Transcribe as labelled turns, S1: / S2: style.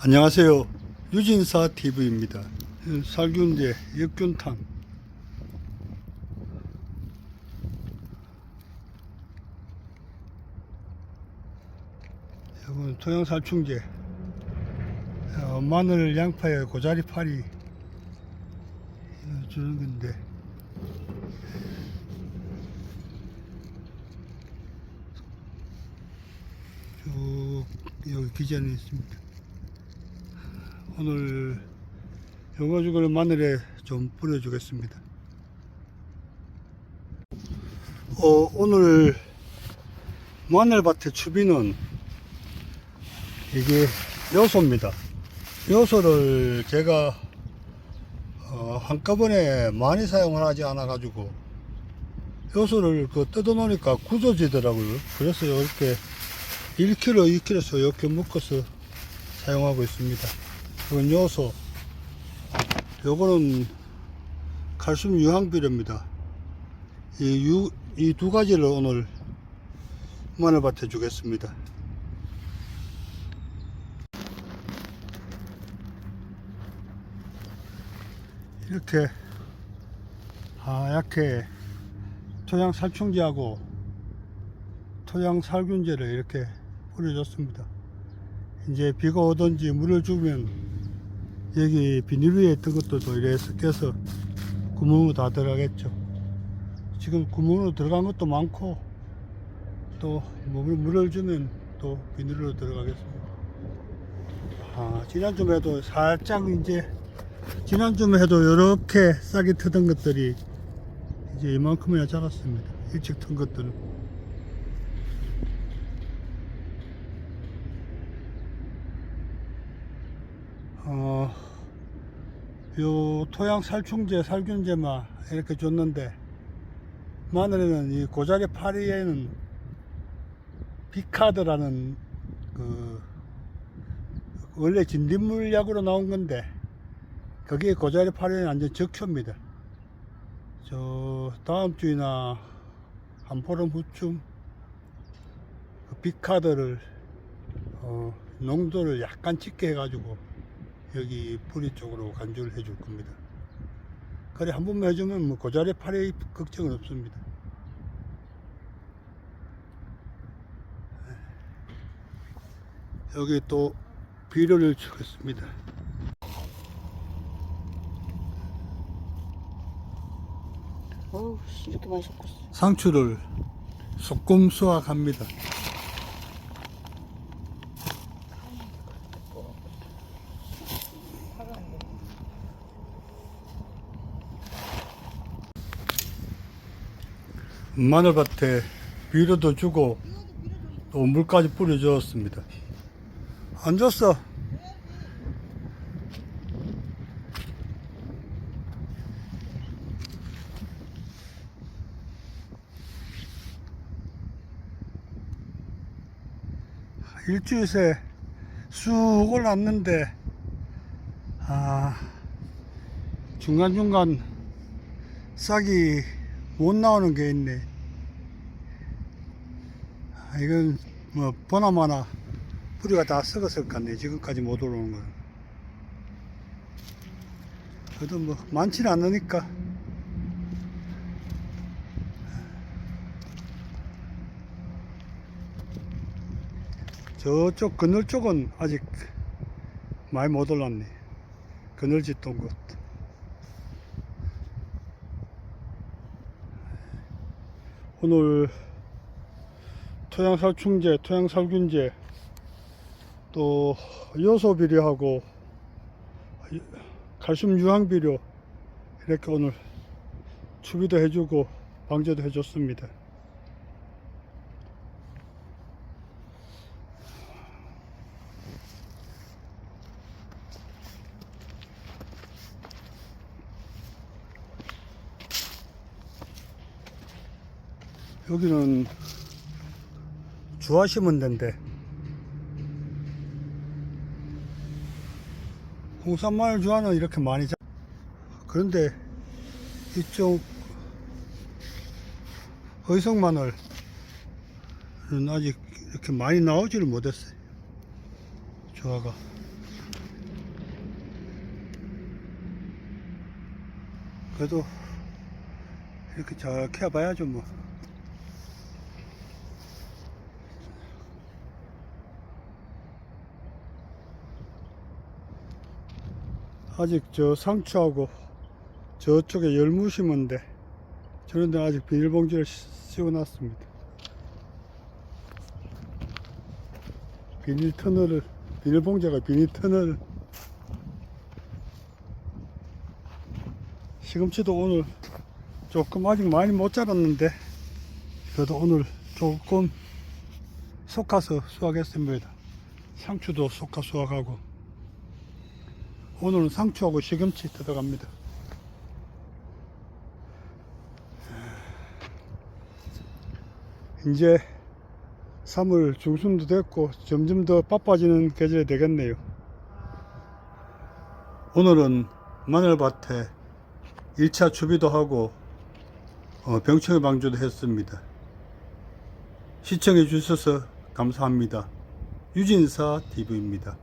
S1: 안녕하세요. 유진사 TV입니다. 살균제 역균탕. 이건 토양살충제. 어, 마늘, 양파에 고자리 파리 어, 주는 건데. 쭉 여기 기전에 있습니다. 오늘 영어죽을 마늘에 좀 뿌려주겠습니다. 어, 오늘 마늘밭의 추비는 이게 요소입니다. 요소를 제가 어, 한꺼번에 많이 사용을 하지 않아 가지고 요소를 그 뜯어 놓으니까 굳어지더라고요. 그래서 이렇게 1kg, 2kg씩 이렇게 묶어서 사용하고 있습니다. 이건 요소. 요거는 칼슘 유황비료입니다. 이 두 가지를 오늘 마늘밭에 주겠습니다. 이렇게 하얗게 토양 살충제하고 토양 살균제를 이렇게 뿌려줬습니다. 이제 비가 오든지 물을 주면 여기 비닐 위에 있던 것들도 이래 섞여서 구멍으로 다 들어가겠죠. 지금 구멍으로 들어간 것도 많고 또 물을, 물을 주면 또 비닐로 들어가겠습니다. 아, 지난주에 해도 살짝 이제 지난주에 해도 이렇게 싹이 트던 것들이 이제 이만큼이나 자랐습니다. 일찍 튼 것들은. 어, 요 토양 살충제, 살균제만 이렇게 줬는데 마늘에는 이 고자리 파리에는 비카드라는 그 원래 진딧물 약으로 나온 건데 거기에 고자리 파리는 완전 적효입니다. 저 다음 주이나 한 보름 후쯤 그 비카드를 어, 농도를 약간 짙게 해가지고 여기 뿌리 쪽으로 간주를 해줄 겁니다. 그래 한 번만 해주면 뭐 고자리 파리 걱정은 없습니다. 여기 또 비료를 주겠습니다.
S2: 어우, 씨, 이렇게 많이 섞었어.
S1: 상추를 소금 수확합니다. 마늘밭에 비료도 주고 또 물까지 뿌려주었습니다. 안 줬어. 일주일 새쑥 올랐는데 아 중간중간 싹이 못 나오는 게 있네 아, 이건 뭐 보나마나 뿌리가 다 썩었을 것 같네 지금까지 못 올라오는 거 그래도 뭐 많지는 않으니까 저쪽 그늘 쪽은 아직 많이 못 올랐네. 그늘 짓던 곳. 오늘 토양살충제, 토양살균제, 또 요소 비료하고 칼슘 유황 비료 이렇게 오늘 추비도 해주고 방제도 해줬습니다. 여기는 주하시면 된대. 홍산마을 주하는 이렇게 많이 잡 그런데 이쪽 의성마늘은 아직 이렇게 많이 나오지를 못했어요. 주화가. 그래도 이렇게 잘 캐봐야죠 뭐. 아직 저 상추하고 저쪽에 열무 심은데 저런 데 아직 비닐봉지를 씌워놨습니다. 비닐 터널을 비닐봉지가 비닐 터널 시금치도 오늘 조금 아직 많이 못 자랐는데 그래도 오늘 조금 솎아서 수확했습니다. 상추도 솎아 수확하고 오늘은 상추하고 시금치 들어갑니다. 이제 3월 중순도 됐고 점점 더 바빠지는 계절이 되겠네요. 오늘은 마늘밭에 1차 추비도 하고 어, 병충해 방조도 했습니다. 시청해 주셔서 감사합니다. 유진사 TV입니다.